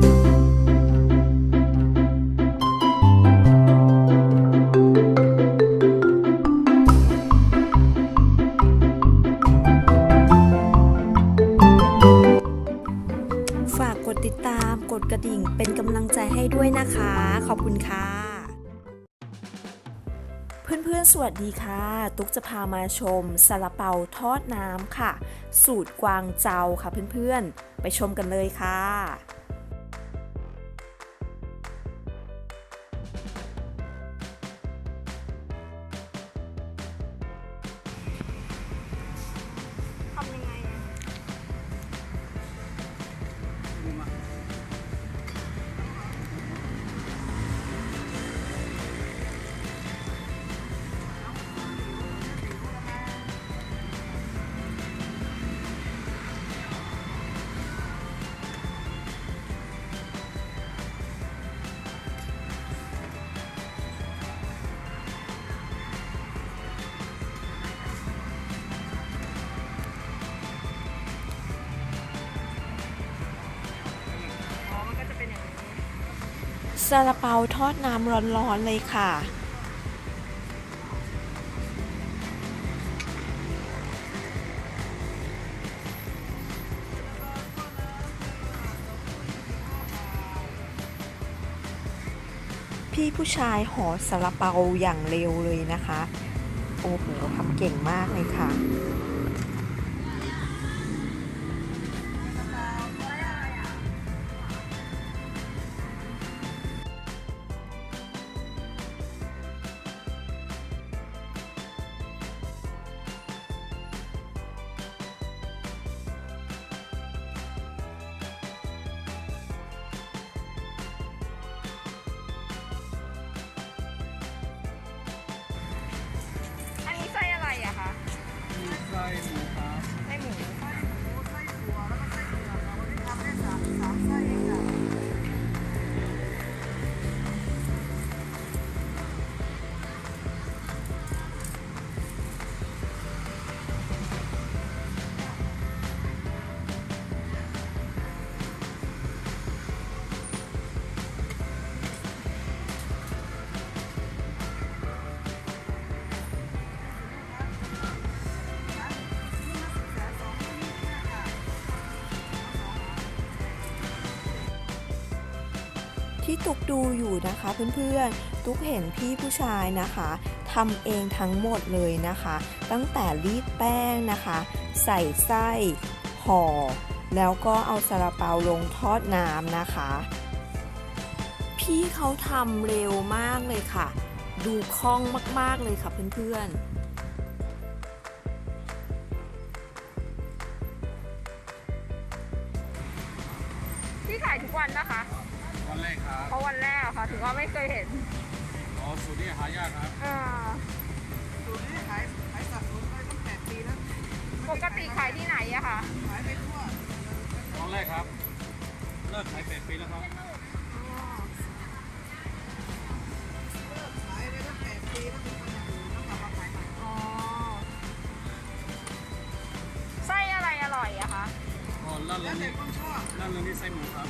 ฝากกดติดตามกดกระดิ่งเป็นกำลังใจให้ด้วยนะคะ ขอบคุณค่ะ เพื่อนๆ สวัสดีค่ะ ตุ๊กจะพามาชมซาลาเปาทอดน้ำค่ะ สูตรกวางเจาค่ะเพื่อนๆ ไปชมกันเลยค่ะ ซาลาเปาทอดน้ำร้อนๆเลยค่ะ พี่ผู้ชายห่อซาลาเปาอย่างเร็วเลยนะคะ โอ้โหทำเก่งมากเลยค่ะ ที่ตุกดูอยู่นะคะเพื่อนๆ ตุกเห็นพี่ผู้ชายนะคะทำเองทั้งหมดเลยนะคะ ตั้งแต่รีดแป้งนะคะ ใส่ไส้ห่อแล้วก็เอาซาลาเปาลงทอดน้ำนะคะ พี่เขาทำเร็วมากเลยค่ะ ดูคล่องมากๆเลยค่ะเพื่อนๆ ครับเพราะวันแรกอะค่ะ ถึงว่าไม่เคยเห็นอ๋อสูตรนี้หายากครับอ่าสูตรนี้ขายขายสับสนไปตั้งแปดปีแล้วปกติขายที่ไหนอะคะขายไปทั่ววันแรกครับ เลิกขายแปดปีแล้วครับขายไปตั้งแปดปีแล้วเป็นคนอย่างอื่นแล้วกลับมาขายใหม่อ๋อ ไส้อะไรอร่อยอะคะ อ๋อแล้วแล้วเรื่แต่องคนชอบ แล้วเรื่องนี้ไส้หมูครับ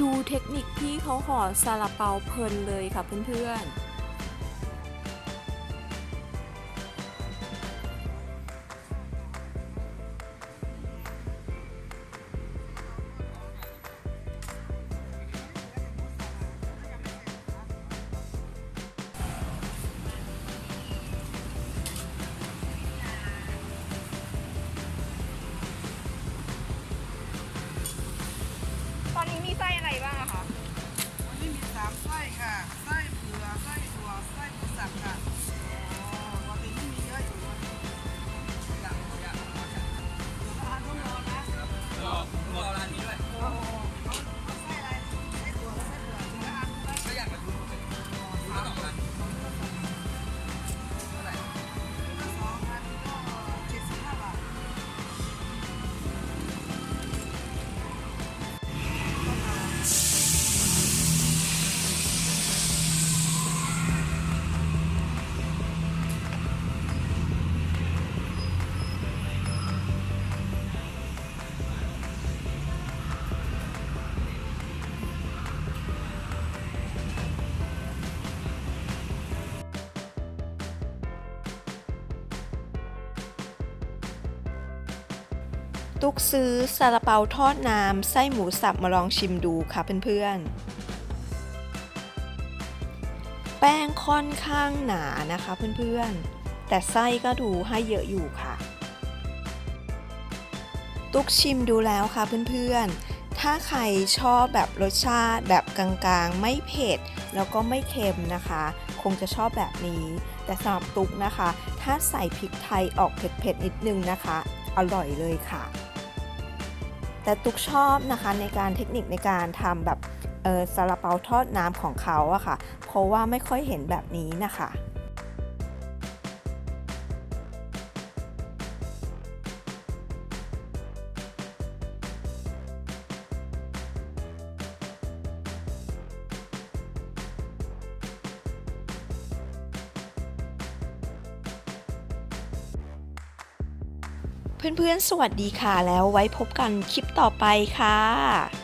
ดูเทคนิคพี่เขาห่อซาลาเปาเพลินเลยค่ะเพื่อนๆ ตุกซื้อซาลาเปาทอดน้ำไส้หมูสับมาลองชิมดูค่ะเพื่อนๆ แป้งค่อนข้างหนานะคะเพื่อนๆ แต่ไส้ก็ดูให้เยอะอยู่ค่ะ ตุกชิมดูแล้วค่ะเพื่อนๆ ถ้าใครชอบแบบรสชาติแบบกลางๆ ไม่เผ็ดแล้วก็ไม่เค็มนะคะ คงจะชอบแบบนี้ แต่สำหรับตุกนะคะ ถ้าใส่พริกไทยออกเผ็ดๆนิดนึงนะคะอร่อยเลยค่ะ แต่ตุกชอบนะคะในการเทคนิคในการทำแบบซาลาเปาทอดน้ำของเขาอะค่ะ เพราะว่าไม่ค่อยเห็นแบบนี้นะคะ เพื่อนๆ สวัสดีค่ะ แล้วไว้พบกันคลิปต่อไปค่ะ